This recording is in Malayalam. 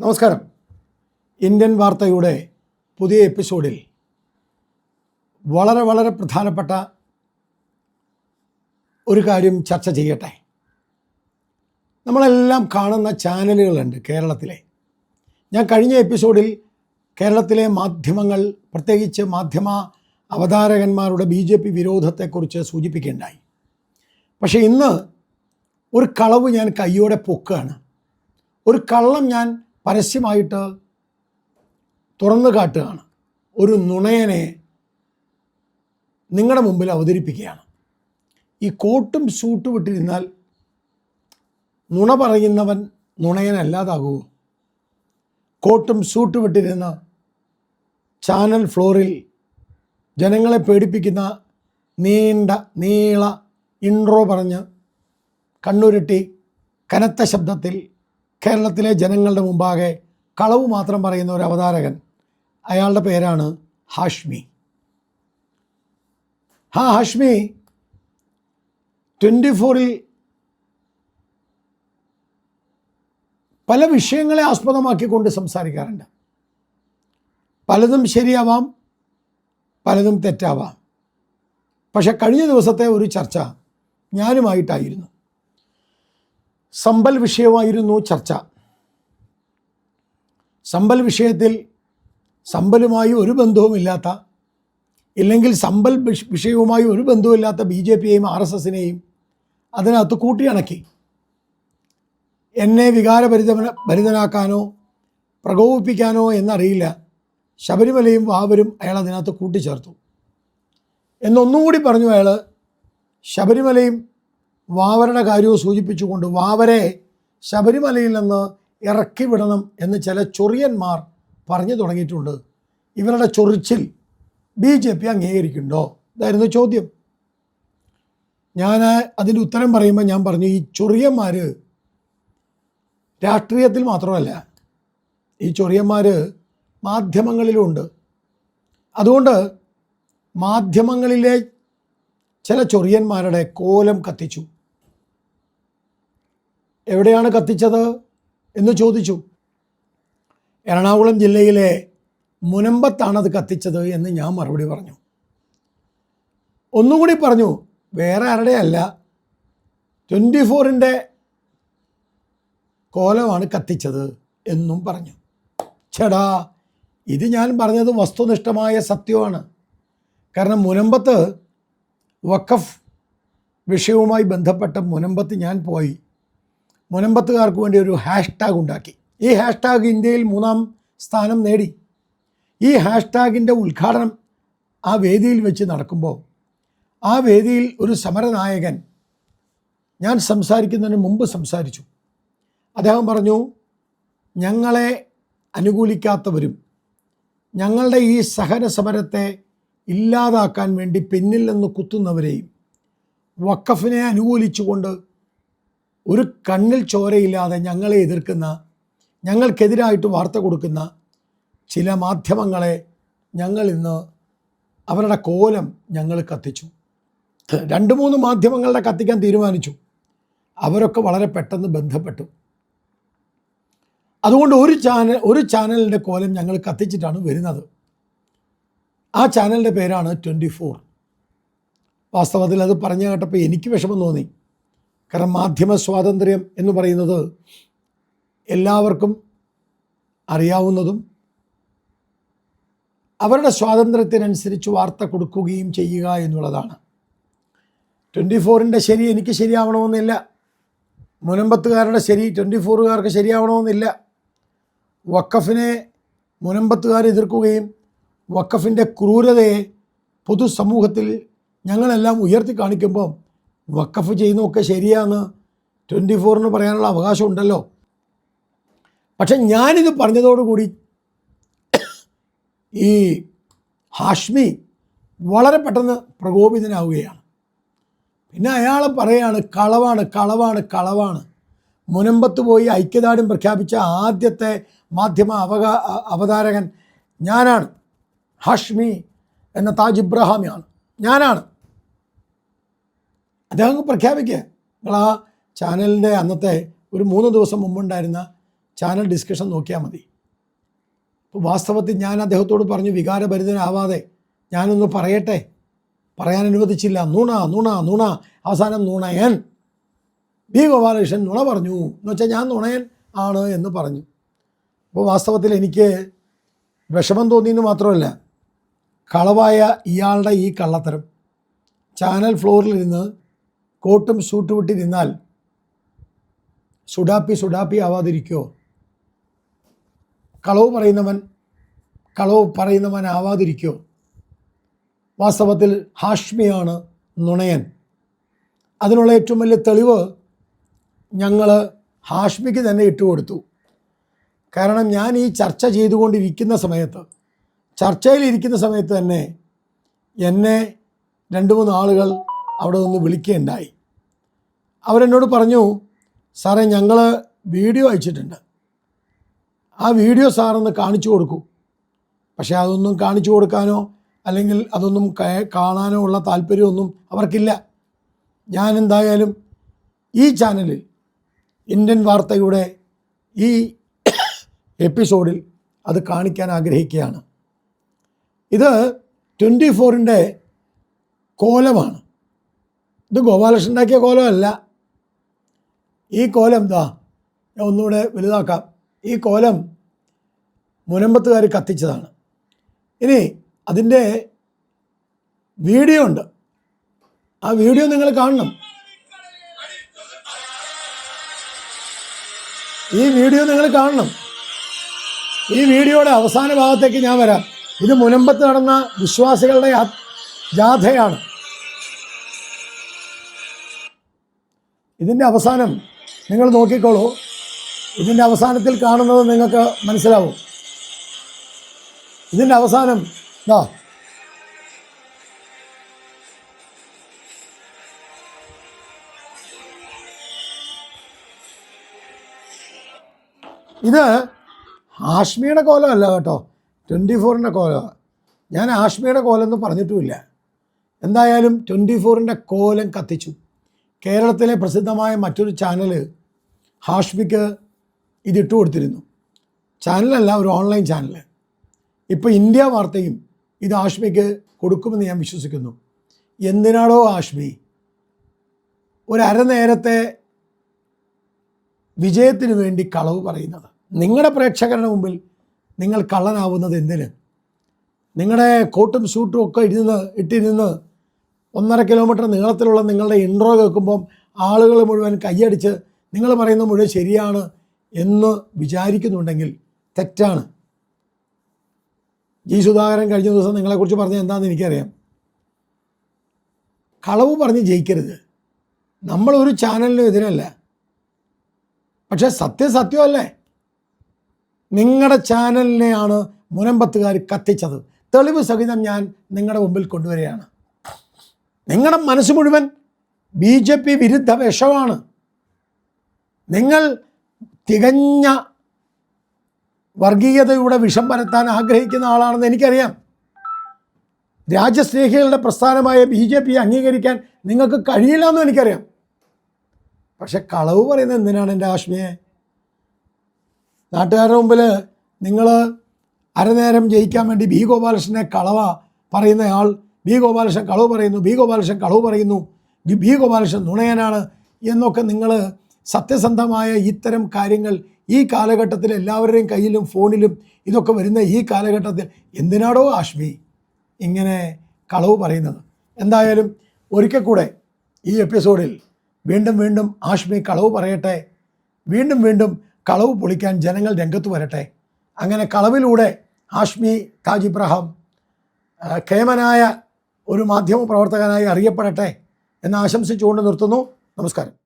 നമസ്കാരം. ഇന്ത്യൻ വാർത്തയുടെ പുതിയ എപ്പിസോഡിൽ വളരെ വളരെ പ്രധാനപ്പെട്ട ഒരു കാര്യം ചർച്ച ചെയ്യട്ടെ. നമ്മളെല്ലാം കാണുന്ന ചാനലുകളുണ്ട് കേരളത്തിലെ. ഞാൻ കഴിഞ്ഞ എപ്പിസോഡിൽ കേരളത്തിലെ മാധ്യമങ്ങൾ പ്രത്യേകിച്ച് മാധ്യമ അവതാരകന്മാരുടെ ബി ജെ പി വിരോധത്തെക്കുറിച്ച് സൂചിപ്പിക്കുകയുണ്ടായി. പക്ഷേ ഇന്ന് ഒരു കളവ് ഞാൻ കയ്യോടെ പൊക്കുകയാണ്. ഒരു കള്ളം ഞാൻ പരസ്യമായിട്ട് തുറന്നു കാട്ടുകയാണ്. ഒരു നുണയനെ നിങ്ങളുടെ മുമ്പിൽ അവതരിപ്പിക്കുകയാണ്. ഈ കോട്ടും സൂട്ടും ഇട്ടിരുന്നാൽ നുണ പറയുന്നവൻ നുണയനല്ലാതാകുമോ കോട്ടും സൂട്ടും ഇട്ടിരുന്ന ചാനൽ ഫ്ലോറിൽ ജനങ്ങളെ പേടിപ്പിക്കുന്ന നീണ്ട നീള ഇൻട്രോ പറഞ്ഞ് കണ്ണുരുട്ടി കനത്ത ശബ്ദത്തിൽ കേരളത്തിലെ ജനങ്ങളുടെ മുമ്പാകെ കളവ് മാത്രം പറയുന്ന ഒരു അവതാരകൻ. അയാളുടെ പേരാണ് ഹാഷ്മി. ഹാ ഹാഷ്മി. ട്വന്റി ഫോറിൽ പല വിഷയങ്ങളെ ആസ്പദമാക്കിക്കൊണ്ട് സംസാരിക്കാറുണ്ട്. പലതും ശരിയാവാം പലതും തെറ്റാവാം. പക്ഷെ കഴിഞ്ഞ ദിവസത്തെ ഒരു ചർച്ച ഞാനുമായിട്ടായിരുന്നു. സമ്പൽ വിഷയമായിരുന്നു ചർച്ച. സമ്പൽ വിഷയത്തിൽ സമ്പലുമായി ഒരു ബന്ധവുമില്ലാത്ത ഇല്ലെങ്കിൽ സമ്പൽ വിഷയവുമായി ഒരു ബന്ധവുമില്ലാത്ത ബി ജെ പിയെയും ആർ എസ് എസിനെയും അതിനകത്ത് കൂട്ടിയണക്കി. എന്നെ വികാരഭരിതന ഭരിതനാക്കാനോ പ്രകോപിപ്പിക്കാനോ എന്നറിയില്ല. ശബരിമലയും വാവരും അയാൾ അതിനകത്ത് കൂട്ടിച്ചേർത്തു. എന്നൊന്നും കൂടി പറഞ്ഞു അയാൾ ശബരിമലയും വാവരുടെ കാര്യവും സൂചിപ്പിച്ചുകൊണ്ട് വാവരെ ശബരിമലയിൽ നിന്ന് ഇറക്കി വിടണം എന്ന് ചില ചൊറിയന്മാർ പറഞ്ഞു തുടങ്ങിയിട്ടുണ്ട്. ഇവരുടെ ചൊറിച്ചിൽ ബി ജെ പി അംഗീകരിക്കുന്നുണ്ടോ? ഇതായിരുന്നു ചോദ്യം. ഞാൻ അതിന്റെ ഉത്തരം പറയുമ്പോൾ ഞാൻ പറഞ്ഞു ഈ ചൊറിയന്മാർ രാഷ്ട്രീയത്തിൽ മാത്രമല്ല ഈ ചൊറിയന്മാർ മാധ്യമങ്ങളിലുമുണ്ട് അതുകൊണ്ട് മാധ്യമങ്ങളിലെ ചില ചൊറിയന്മാരുടെ കോലം കത്തിച്ചു. എവിടെയാണ് കത്തിച്ചത് എന്ന് ചോദിച്ചു. എറണാകുളം ജില്ലയിലെ മുനമ്പത്താണ് അത് കത്തിച്ചത് എന്ന് ഞാൻ മറുപടി പറഞ്ഞു. ഒന്നുകൂടി പറഞ്ഞു വേറെ ആരുടെയല്ല ട്വന്റി ഫോറിന്റെ കോലമാണ് കത്തിച്ചത് എന്നും പറഞ്ഞു. ചേടാ ഇത് ഞാൻ പറഞ്ഞത് വസ്തുനിഷ്ഠമായ സത്യമാണ്. കാരണം മുനമ്പത്ത് വഖഫ് വിഷയവുമായി ബന്ധപ്പെട്ട മുനമ്പത്ത് ഞാൻ പോയി. മുനമ്പത്തുകാർക്ക് വേണ്ടി ഒരു ഹാഷ്ടാഗ് ഉണ്ടാക്കി. ഈ ഹാഷ്ടാഗ് ഇന്ത്യയിൽ മൂന്നാം സ്ഥാനം നേടി. ഈ ഹാഷ്ടാഗിന്റെ ഉദ്ഘാടനം ആ വേദിയിൽ വെച്ച് നടക്കുമ്പോൾ ആ വേദിയിൽ ഒരു സമരനായകൻ ഞാൻ സംസാരിക്കുന്നതിന് മുമ്പ് സംസാരിച്ചു. അദ്ദേഹം പറഞ്ഞു ഞങ്ങളെ അനുകൂലിക്കാത്തവരും ഞങ്ങളുടെ ഈ സഹന സമരത്തെ ഇല്ലാതാക്കാൻ വേണ്ടി പിന്നിൽ നിന്ന് കുത്തുന്നവരെയും വക്കഫിനെ അനുകൂലിച്ചുകൊണ്ട് ഒരു കണ്ണിൽ ചോരയില്ലാതെ ഞങ്ങളെ എതിർക്കുന്ന ഞങ്ങൾക്കെതിരായിട്ട് വാർത്ത കൊടുക്കുന്ന ചില മാധ്യമങ്ങളെ ഞങ്ങൾ ഇന്ന് അവരുടെ കോലം ഞങ്ങൾ കത്തിച്ചു. രണ്ട് മൂന്ന് മാധ്യമങ്ങളുടെ കത്തിക്കാൻ തീരുമാനിച്ചു. അവരൊക്കെ വളരെ പെട്ടെന്ന് ബന്ധപ്പെട്ടു. അതുകൊണ്ട് ഒരു ചാനൽ ഒരു ചാനലിന്റെ കോലം ഞങ്ങൾ കത്തിച്ചിട്ടാണ് വരുന്നത്. ആ ചാനലിന്റെ പേരാണ് ട്വന്റി ഫോർ. വാസ്തവത്തിൽ അത് പറഞ്ഞു കേട്ടപ്പോൾ എനിക്ക് വിഷമം തോന്നി. കാരണം മാധ്യമ സ്വാതന്ത്ര്യം എന്ന് പറയുന്നത് എല്ലാവർക്കും അറിയാവുന്നതും അവരുടെ സ്വാതന്ത്ര്യത്തിനനുസരിച്ച് വാർത്ത കൊടുക്കുകയും ചെയ്യുക എന്നുള്ളതാണ്. ട്വന്റി ഫോറിന്റെ ശരി എനിക്ക് ശരിയാവണമെന്നില്ല. മുനമ്പത്തുകാരുടെ ശരി ട്വന്റി ഫോറുകാർക്ക് ശരിയാവണമെന്നില്ല. വക്കഫിനെ മുനമ്പത്തുകാർ എതിർക്കുകയും വക്കഫിന്റെ ക്രൂരതയെ പൊതുസമൂഹത്തിൽ ഞങ്ങളെല്ലാം ഉയർത്തി കാണിക്കുമ്പോൾ വക്കഫ് ചെയ്യുന്നതൊക്കെ ശരിയാണ്. ട്വന്റി ഫോറിന് പറയാനുള്ള അവകാശം ഉണ്ടല്ലോ പക്ഷെ ഞാനിത് പറഞ്ഞതോടുകൂടി ഈ ഹാഷ്മി വളരെ പെട്ടെന്ന് പ്രകോപിതനാവുകയാണ്. പിന്നെ അയാൾ പറയാണ് കളവാണ് കളവാണ് കളവാണ്. മുനമ്പത്ത് പോയി ഐക്യദാർഢ്യം പ്രഖ്യാപിച്ച ആദ്യത്തെ മാധ്യമ അവകാ അവതാരകൻ ഞാനാണ്. ഹാഷ്മി എന്ന താജ് ഇബ്രാഹാമിയാണ്. ഞാനാണ്. അദ്ദേഹം പ്രഖ്യാപിക്കുക. നിങ്ങൾ ആ ചാനലിന്റെ അന്നത്തെ ഒരു മൂന്ന് ദിവസം മുമ്പുണ്ടായിരുന്ന ചാനൽ ഡിസ്കഷൻ നോക്കിയാൽ മതി. അപ്പോൾ വാസ്തവത്തിൽ ഞാൻ അദ്ദേഹത്തോട് പറഞ്ഞു വികാരഭരിതനാവാതെ ഞാനൊന്ന് പറയട്ടെ. പറയാൻ അനുവദിച്ചില്ല. നുണ നുണ നുണ അവസാനം നുണയൻ. ബി ഗോപാലകൃഷ്ണൻ നുണ പറഞ്ഞു. എന്ന് വെച്ചാൽ ഞാൻ നുണയൻ ആണ് എന്ന് പറഞ്ഞു. അപ്പോൾ വാസ്തവത്തിൽ എനിക്ക് വിഷമം തോന്നിയെന്ന് മാത്രമല്ല കളവായ ഇയാളുടെ ഈ കള്ളത്തരം. ചാനൽ ഫ്ലോറിലിരുന്ന് കോട്ടും സൂട്ടും നിന്നാൽ സുഡാപ്പി സുഡാപ്പി ആവാതിരിക്കുമോ കളവ് പറയുന്നവൻ കളവ് പറയുന്നവൻ ആവാതിരിക്കോ? വാസ്തവത്തിൽ ഹാഷ്മിയാണ് നുണയൻ. അതിനുള്ള ഏറ്റവും വലിയ തെളിവ് ഞങ്ങൾ ഹാഷ്മിക്ക് തന്നെ ഇട്ടുകൊടുത്തു കാരണം ഞാൻ ഈ ചർച്ച ചെയ്തുകൊണ്ടിരിക്കുന്ന സമയത്ത് ചർച്ചയിലിരിക്കുന്ന സമയത്ത് തന്നെ എന്നെ രണ്ട് മൂന്ന് ആളുകൾ അവിടെ നിന്ന് വിളിക്കുകയുണ്ടായി. അവരെന്നോട് പറഞ്ഞു സാറേ ഞങ്ങൾ വീഡിയോ അയച്ചിട്ടുണ്ട്. ആ വീഡിയോ സാറൊന്ന് കാണിച്ചു കൊടുക്കൂ. പക്ഷേ അതൊന്നും കാണിച്ചു കൊടുക്കാനോ അല്ലെങ്കിൽ അതൊന്നും കാണാനോ ഉള്ള താല്പര്യമൊന്നും അവർക്കില്ല. ഞാൻ എന്തായാലും ഈ ചാനലിൽ ഇന്ത്യൻ വാർത്തയുടെ ഈ എപ്പിസോഡിൽ അത് കാണിക്കാൻ ആഗ്രഹിക്കുകയാണ്. ഇത് ട്വന്റി ഫോറിന്റെ കോലമാണ്. ഇത് ഗോപാലകൃഷ്ണൻ ഉണ്ടാക്കിയ കോലമല്ല. ഈ കോലം ദാ ഒന്നുകൂടെ വലുതാക്കാം. ഈ കോലം മുനമ്പത്തുകാർ കത്തിച്ചതാണ്. ഇനി അതിന്റെ വീഡിയോ ഉണ്ട്. ആ വീഡിയോ നിങ്ങൾ കാണണം. ഈ വീഡിയോ നിങ്ങൾ കാണണം. ഈ വീഡിയോയുടെ അവസാന ഭാഗത്തേക്ക് ഞാൻ വരാം. ഇത് മുനമ്പത്ത് നടന്ന വിശ്വാസികളുടെ ജാഥയാണ്. ഇതിന്റെ അവസാനം നിങ്ങൾ നോക്കിക്കോളൂ. ഇതിന്റെ അവസാനത്തിൽ കാണുന്നത് നിങ്ങൾക്ക് മനസ്സിലാവും. ഇതിന്റെ അവസാനം ഇതാ ഇത് ആഷ്മിയുടെ കോലമല്ല കേട്ടോ. ട്വന്റി ഫോറിന്റെ കോലമാണ് ഞാൻ ആഷ്മിയുടെ കോലം പറഞ്ഞിട്ടുമില്ല. എന്തായാലും ട്വന്റി ഫോറിന്റെ കോലം കത്തിച്ചു. കേരളത്തിലെ പ്രസിദ്ധമായ മറ്റൊരു ചാനൽ ഹാഷ്മിക്ക് ഇതിട്ട് കൊടുത്തിരുന്നു. ചാനലല്ല ഒരു ഓൺലൈൻ ചാനൽ ഇപ്പോൾ ഇന്ത്യ വാർത്തയും ഇത് ആഷ്മിക്ക് കൊടുക്കുമെന്ന് ഞാൻ വിശ്വസിക്കുന്നു. എന്തിനാണോ ആഷ്മി ഒരു അരനേരത്തെ വിജയത്തിന് വേണ്ടി കളവ് പറയുന്നത്. നിങ്ങളുടെ പ്രേക്ഷകരുടെ മുമ്പിൽ നിങ്ങൾ കള്ളനാവുന്നത് എന്തിന്? നിങ്ങളുടെ കോട്ടും സൂട്ടും ഒക്കെ ഇരുന്ന് ഇട്ടിരുന്ന് ഒന്നര കിലോമീറ്റർ നീളത്തിലുള്ള നിങ്ങളുടെ ഇൻട്രോ കേൾക്കുമ്പം ആളുകൾ മുഴുവൻ കൈയടിച്ച് നിങ്ങൾ പറയുന്ന മുഴുവൻ ശരിയാണ് എന്ന് വിചാരിക്കുന്നുണ്ടെങ്കിൽ തെറ്റാണ്. ജി സുധാകരൻ കഴിഞ്ഞ ദിവസം നിങ്ങളെക്കുറിച്ച് പറഞ്ഞത് എന്താണെന്ന് എനിക്കറിയാം. കളവ് പറഞ്ഞ് ജയിക്കരുത്. നമ്മളൊരു ചാനലിനും എതിരല്ല. പക്ഷേ സത്യസത്യമല്ലേ നിങ്ങളുടെ ചാനലിനെയാണ് മുനമ്പത്തുകാർ കത്തിച്ചത്. തെളിവ് സഹിതം ഞാൻ നിങ്ങളുടെ മുമ്പിൽ കൊണ്ടുവരികയാണ്. നിങ്ങളുടെ മനസ്സ് മുഴുവൻ ബി ജെ പി വിരുദ്ധ വിഷമാണ്. നിങ്ങൾ തികഞ്ഞ വർഗീയതയുടെ വിഷം പരത്താൻ ആഗ്രഹിക്കുന്ന ആളാണെന്ന് എനിക്കറിയാം. രാജ്യസ്നേഹികളുടെ പ്രസ്ഥാനമായ ബി ജെ പി അംഗീകരിക്കാൻ നിങ്ങൾക്ക് കഴിയില്ല എന്നും എനിക്കറിയാം. പക്ഷെ കളവ് പറയുന്നത് എന്തിനാണ് എന്റെ ആശ്മയെ? നാട്ടുകാരുടെ മുമ്പിൽ നിങ്ങൾ അരനേരം ജയിക്കാൻ വേണ്ടി ബി ഗോപാലകൃഷ്ണനെ കളവ പറയുന്നയാൾ ബി ഗോപാലകൃഷ്ണൻ കളവ് പറയുന്നു ബി ഗോപാലകൃഷ്ണൻ കളവ് പറയുന്നു ബി- ഗോപാലകൃഷ്ണൻ നുണയനാണ് എന്നൊക്കെ നിങ്ങൾ സത്യസന്ധമായ ഇത്തരം കാര്യങ്ങൾ ഈ കാലഘട്ടത്തിൽ എല്ലാവരുടെയും കയ്യിലും ഫോണിലും ഇതൊക്കെ വരുന്ന ഈ കാലഘട്ടത്തിൽ എന്തിനാടോ ആഷ്മി ഇങ്ങനെ കളവ് പറയുന്നത്? എന്തായാലും ഒരിക്കൽ കൂടെ ഈ എപ്പിസോഡിൽ വീണ്ടും വീണ്ടും ആഷ്മി കളവ് പറയട്ടെ വീണ്ടും വീണ്ടും കളവ് പൊളിക്കാൻ ജനങ്ങൾ രംഗത്ത് വരട്ടെ. അങ്ങനെ കളവിലൂടെ ആഷ്മി താജ് ഇബ്രഹാം കേമനായ ഒരു മാധ്യമ പ്രവർത്തകനായി അറിയപ്പെടട്ടെ എന്ന് ആശംസിച്ചുകൊണ്ട് നിർത്തുന്നു. നമസ്കാരം.